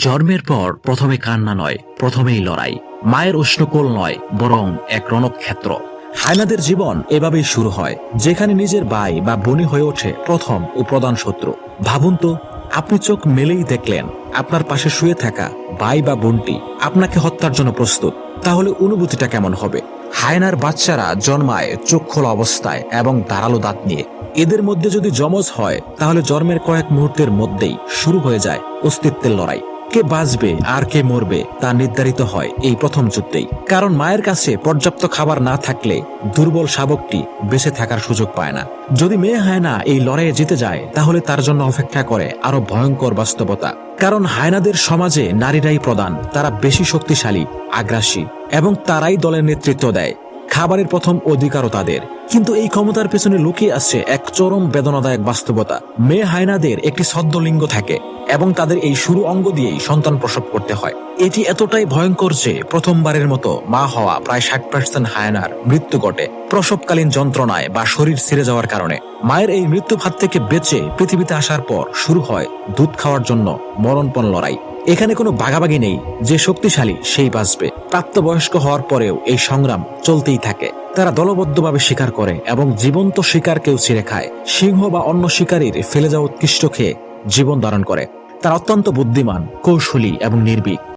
জন্মের পর প্রথমে কান্না নয়, প্রথমেই লড়াই। মায়ের উষ্ণকোল নয়, বরং এক রণক্ষেত্র। হায়নাদের জীবন এভাবেই শুরু হয়, যেখানে নিজের ভাই বা বনি হয়ে ওঠে প্রথম ও প্রধান শত্রু। ভাবুন তো, আপনি চোখ মেলেই দেখলেন, আপনার পাশে শুয়ে থাকা ভাই বা বোনটি আপনাকে হত্যার জন্য প্রস্তুত। তাহলে অনুভূতিটা কেমন হবে? হায়নার বাচ্চারা জন্মায় চোখ খোলা অবস্থায় এবং দাঁড়াল দাঁত নিয়ে। এদের মধ্যে যদি যমজ হয়, তাহলে জন্মের কয়েক মুহূর্তের মধ্যেই শুরু হয়ে যায় অস্তিত্বের লড়াই। কে বাঁচবে, আর কে মরবে, তা নির্ধারিত হয় এই প্রথম যুদ্ধেই। কারণ মায়ের কাছে পর্যাপ্ত খাবার না থাকলে দুর্বল শাবকটি বেঁচে থাকার সুযোগ পায় না। যদি মেয়ে হায়না এই লড়াইয়ে জিতে যায়, তাহলে তার জন্য অপেক্ষা করে আরও ভয়ঙ্কর বাস্তবতা। কারণ হায়নাদের সমাজে নারীরাই প্রধান, তারা বেশি শক্তিশালী, আগ্রাসী, এবং তারাই দলের নেতৃত্ব দেয়। খাবারের প্রথম অধিকারও তাদের। কিন্তু এই ক্ষমতার পেছনে লুকিয়ে আসছে এক চরম বেদনাদায়ক বাস্তবতা। মেয়ে হায়নাদের একটি ছদ্মলিঙ্গ থাকে এবং তাদের এই শুরু অঙ্গ দিয়েই সন্তান প্রসব করতে হয়। এটি এতটাই ভয়ঙ্কর যে প্রথমবারের মতো মা হওয়া প্রায় ষাট পার্সেন্ট হায়নার মৃত্যু ঘটে প্রসবকালীন যন্ত্রণায় বা শরীর ছেড়ে যাওয়ার কারণে। মায়ের এই মৃত্যু ভাত থেকে বেঁচে পৃথিবীতে আসার পর শুরু হয় দুধ খাওয়ার জন্য মরণপণ লড়াই। এখানে কোনো বাগাবাগি নেই, যে শক্তিশালী সেই বাঁচবে। প্রাপ্তবয়স্ক হওয়ার পরেও এই সংগ্রাম চলতেই থাকে। তারা দলবদ্ধভাবে শিকার করে এবং জীবন্ত শিকার কেউ ছিঁড়ে খায়। সিংহ বা অন্য শিকারীর ফেলে যাওয়া উৎকৃষ্ট খেয়ে জীবন ধারণ করে। তারা অত্যন্ত বুদ্ধিমান, কৌশলী এবং নির্ভীক।